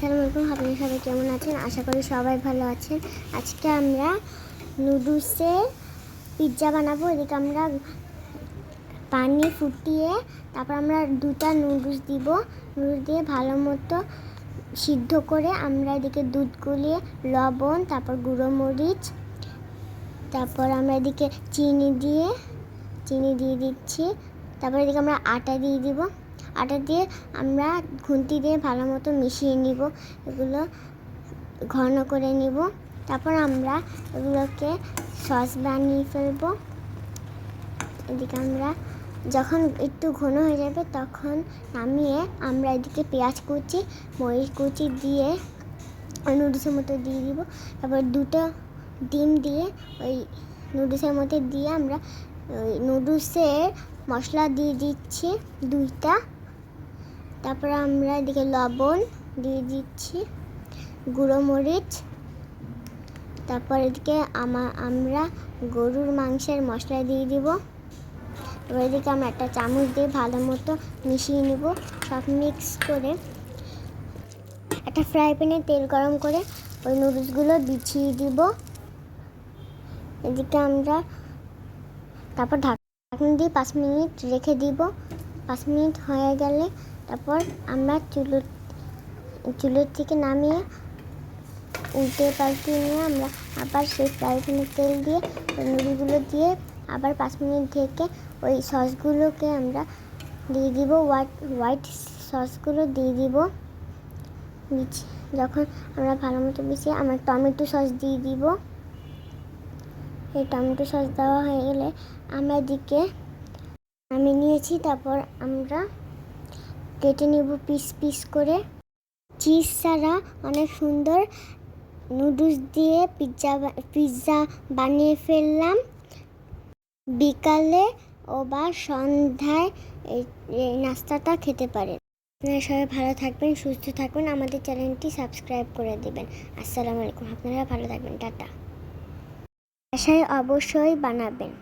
আসসালামু আলাইকুম। আপনারা সবাই কেমন আছেন? আশা করি সবাই ভালো আছেন। আজকে আমরা নুডলসের পিৎজা বানাবো। এদিকে আমরা পানি ফুটিয়ে তারপর আমরা দুটা নুডলস দিব। নুডলস দিয়ে ভালো মতো সিদ্ধ করে আমরা এদিকে দুধ গুলিয়ে, লবণ, তারপর গুঁড়ো মরিচ, তারপর আমরা এদিকে চিনি দিয়ে চিনি দিয়ে দিচ্ছি। তারপর এদিকে আমরা আটা দিয়ে দিব। আটা দিয়ে আমরা খুন্তি দিয়ে ভালো মতো মিশিয়ে নিব। এগুলো ঘন করে নিব। তারপর আমরা এগুলোকে সস বানিয়ে ফেলব। এদিকে আমরা যখন একটু ঘন হয়ে যাবে তখন নামিয়ে আমরা এদিকে পেঁয়াজ কুচি, মরিচ কুচি দিয়ে নুডলসের মতো দিয়ে দিব। তারপর দুটো ডিম দিয়ে ওই নুডলসের মধ্যে দিয়ে আমরা ওই নুডলসের মশলা দিয়ে দিচ্ছি দুইটা। তারপরে আমরা এদিকে লবণ দিয়ে দিচ্ছি, গুঁড়ো মরিচ। তারপর এদিকে আমা, আমরা গরুর মাংসের মশলা দিয়ে দিব। এবার এদিকে আমরা একটা চামচ দিয়ে ভালো মতো মিশিয়ে নিব, সব মিক্স করে। একটা ফ্রাই প্যানে তেল গরম করে ওই নুডলসগুলো বিছিয়ে দিব। এদিকে আমরা তারপর ঢাকনা দিয়ে পাঁচ মিনিট রেখে দিব। পাঁচ মিনিট হয়ে গেলে তারপর আমরা চুলো চুলোর থেকে নামিয়ে উল্টে পাল্টে নিয়ে আমরা আবার সেই ফ্রাই তেল দিয়ে ওই নুডলগুলো দিয়ে আবার পাঁচ মিনিট ঢেকে ওই সসগুলোকে আমরা দিয়ে দিব, হোয়াইট হোয়াইট সসগুলো দিয়ে দিব। যখন আমরা ভালো মতো মিশিয়ে আমরা টমেটো সস দিয়ে দিব। এই টমেটো সস দেওয়া হয়ে গেলে আমরা দিকে আমি নিয়েছি, তারপর আমরা কেটে নেব পিস পিস করে। চিজ ছাড়া অনেক সুন্দর নুডলস দিয়ে পিৎজা পিৎজা বানিয়ে ফেললাম। বিকালে ও বা সন্ধ্যায় এই নাস্তাটা খেতে পারেন। আপনারা সবাই ভালো থাকবেন, সুস্থ থাকবেন আমাদের চ্যানেলটি সাবস্ক্রাইব করে দেবেন। আসসালামু আলাইকুম। আপনারা ভালো থাকবেন। টাটা। বাসায় অবশ্যই বানাবেন।